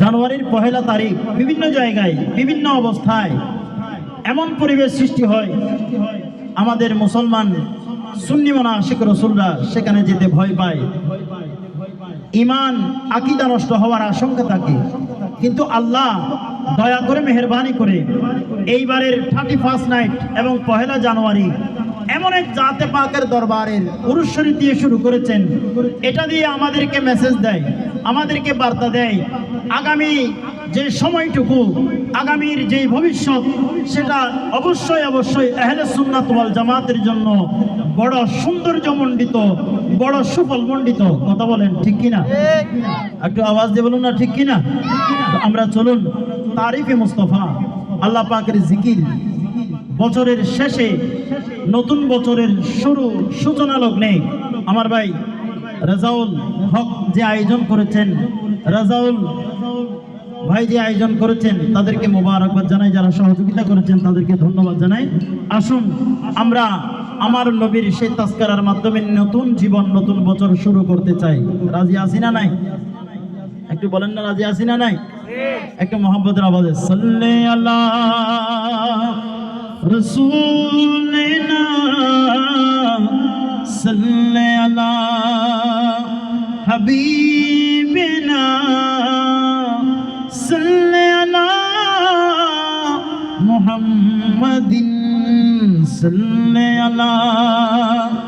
জানুয়ারির পহেলা তারিখ বিভিন্ন জায়গায়, বিভিন্ন অবস্থায় এমন পরিবেশ সৃষ্টি হয়, আমাদের মুসলমান সুন্নি মনা আশিক রসুলরা সেখানে যেতে ভয় পায়। ইমান আকিদা নষ্ট হওয়ার আশঙ্কা থাকে। কিন্তু আল্লাহ দয়া করে, মেহরবানি করে এইবারের থার্টি ফার্স্ট নাইট এবং পহেলা জানুয়ারি এমন এক জাতে পাকের দরবারের পুরুষরী দিয়ে শুরু করেছেন। এটা দিয়ে আমাদেরকে মেসেজ দেয়, আমাদেরকে বার্তা দেয় আগামী যে সময়টুকু, আগামীর যে ভবিষ্যৎ, সেটা অবশ্যই অবশ্যই আহলে সুন্নাত ওয়াল জামাতের জন্য বড় সৌন্দর্যমণ্ডিত, বড় সুফল মণ্ডিত কথা বলেন, ঠিক কিনা? একটু আওয়াজ দিয়ে বলুন না, ঠিক কিনা? আমরা চলুন, তারিফে মুস্তফা, আল্লাহ পাকের জিকির। বছরের শেষে, নতুন বছরের শুরু সূচনা লগ্নে আমার ভাই রাজাউল হক যে আয়োজন করেছেন, রাজাউল ভাই যে আয়োজন করেছেন, তাদেরকে মোবারকবাদ জানাই, যারা সহযোগিতা করেছেন, তাদেরকে ধন্যবাদ জানাই। আসুন, আমরা আমার নবীর সেই তাস্কারার মাধ্যমে নতুন জীবন, নতুন বছর শুরু করতে চাই। রাজি আছি না নাই? একটু বলেন না, রাজি আছি না নাই? একটু মোহাম্মদের আওয়াজে, সাল্লে আল্লাহ হাবিবিনা محمد صلی اللہ